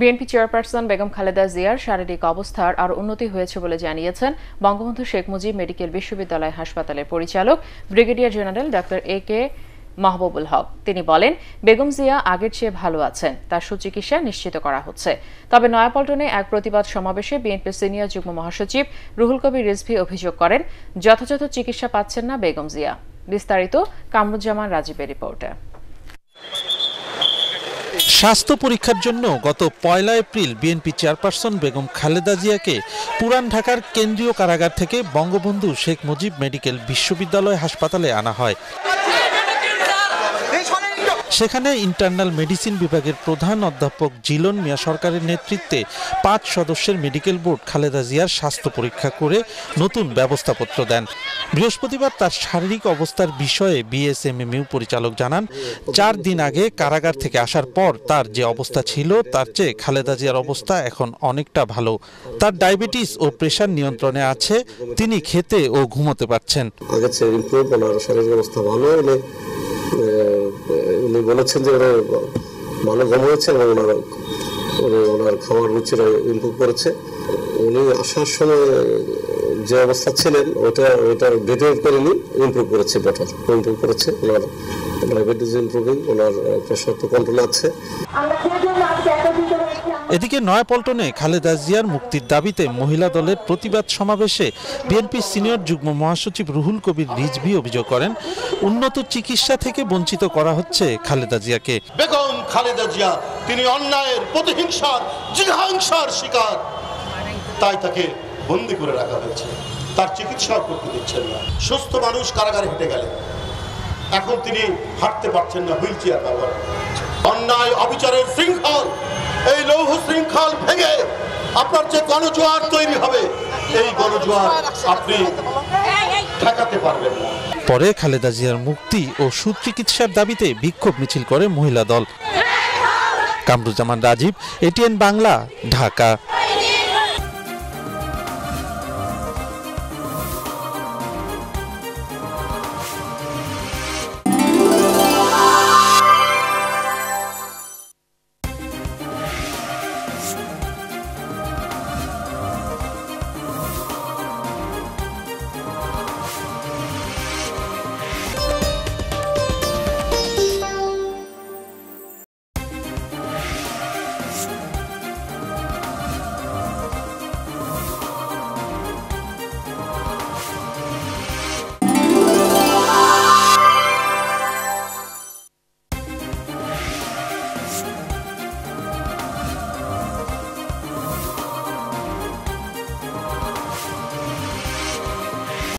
BNP chairperson Begum Khaleda জিয়ার শারীরিক অবস্থার আর উন্নতি হয়েছে বলে জানিয়েছেন বঙ্গবন্ধু শেখ মুজিব মেডিকেল বিশ্ববিদ্যালয় হাসপাতালের পরিচালক brigadier general doctor A K Mahbubul Haque. তিনি বলেন, বেগম জিয়া আগের চেয়ে ভালো আছেন, তার সুচিকিৎসা নিশ্চিত করা হচ্ছে। তবে নয়াপল্টনে এক প্রতিবাদ সমাবেশে বিএনপি সিনিয়র যুগ্ম মহাসচিব রুহুল কবির রিজভি অভিযোগ করেন, যথাযথ চিকিৎসা পাচ্ছেন না বেগম জিয়া। বিস্তারিত কামরুজ্জামান রাজীবের রিপোর্টে। স্বাস্থ্য পরীক্ষার জন্য গত পয়লা April BNP chairperson Begum Khaleda জিয়াকে পুরান ঢাকার কেন্দ্রীয় কারাগার থেকে বঙ্গবন্ধু শেখ মুজিব মেডিকেল বিশ্ববিদ্যালয় হাসপাতালে আনা হয়। সেখানে ইন্টারনাল মেডিসিন বিভাগের প্রধান অধ্যাপক জিলন মিয়া সরকারের নেতৃত্বে পাঁচ সদস্যের মেডিকেল বোর্ড খালেদা জিয়ার স্বাস্থ্য পরীক্ষা করে নতুন ব্যবস্থাপত্র দেন। বৃহস্পতিবার তার শারীরিক অবস্থার বিষয়ে বিএসএমএমইউ পরিচালক জানান, চার দিন আগে কারাগার থেকে আসার পর তার যে অবস্থা ছিল, তার চেয়ে খালেদা জিয়ার অবস্থা এখন অনেকটা ভালো। তার ডায়াবেটিস ও প্রেশার নিয়ন্ত্রণে আছে, তিনি খেতে ও ঘুমোতে পারছেন। ভালো উনি বলেছেন যে ওরা ভালো ঘুম হয়েছে এবং ওনার ওনার খাবার রুচিটা ইম্প্রুভ করেছে। উনি আসার সময় যে অবস্থা ছিলেন ওটা ওটা ডিটেক্ট করেনি ইমপ্রুভ করেছে বেটার ইমপ্রুভ করেছে ওনার ডায়াবেটিস ইমপ্রুভিং ওনার প্রেশার তো কন্ট্রোল আছে। এদিকে নয়াপল্টনে খালেদা জিয়ার মুক্তির দাবিতে মহিলা দলের প্রতিবাদ সমাবেশে বিএনপি সিনিয়র যুগ্ম মহাসচিব রুহুল কবির রিজভি অভিযোগ করেন উন্নত চিকিৎসা থেকে বঞ্চিত করা হচ্ছে খালেদা জিয়াকে। বেগম খালেদা জিয়া তিনি অন্যায়ের প্রতিহিংসার জিঘাংসার শিকার। তাই তাকে বন্দি করে রাখা হয়েছে। তার চিকিৎসাও করতে দিচ্ছেন না। সুস্থ মানুষ কারাগারে হেঁটে গেলেন। এখন তিনি হাঁটতে পারছেন না, হুইল চেয়ার ব্যবহার অন্যায়, অবিচারের শৃঙ্খল, এই লৌহ শৃঙ্খল ভেঙে আপনার যে গণজোয়ার তৈরি হবে, এই গণজোয়ার আপনি ঠেকাতে পারবেন না। পরে খালেদা জিয়ার মুক্তি ও সুচিকিৎসার দাবিতে বিক্ষোভ মিছিল করে মহিলা দল। কামরুজ্জামান রাজীব, এটিএন বাংলা, ঢাকা।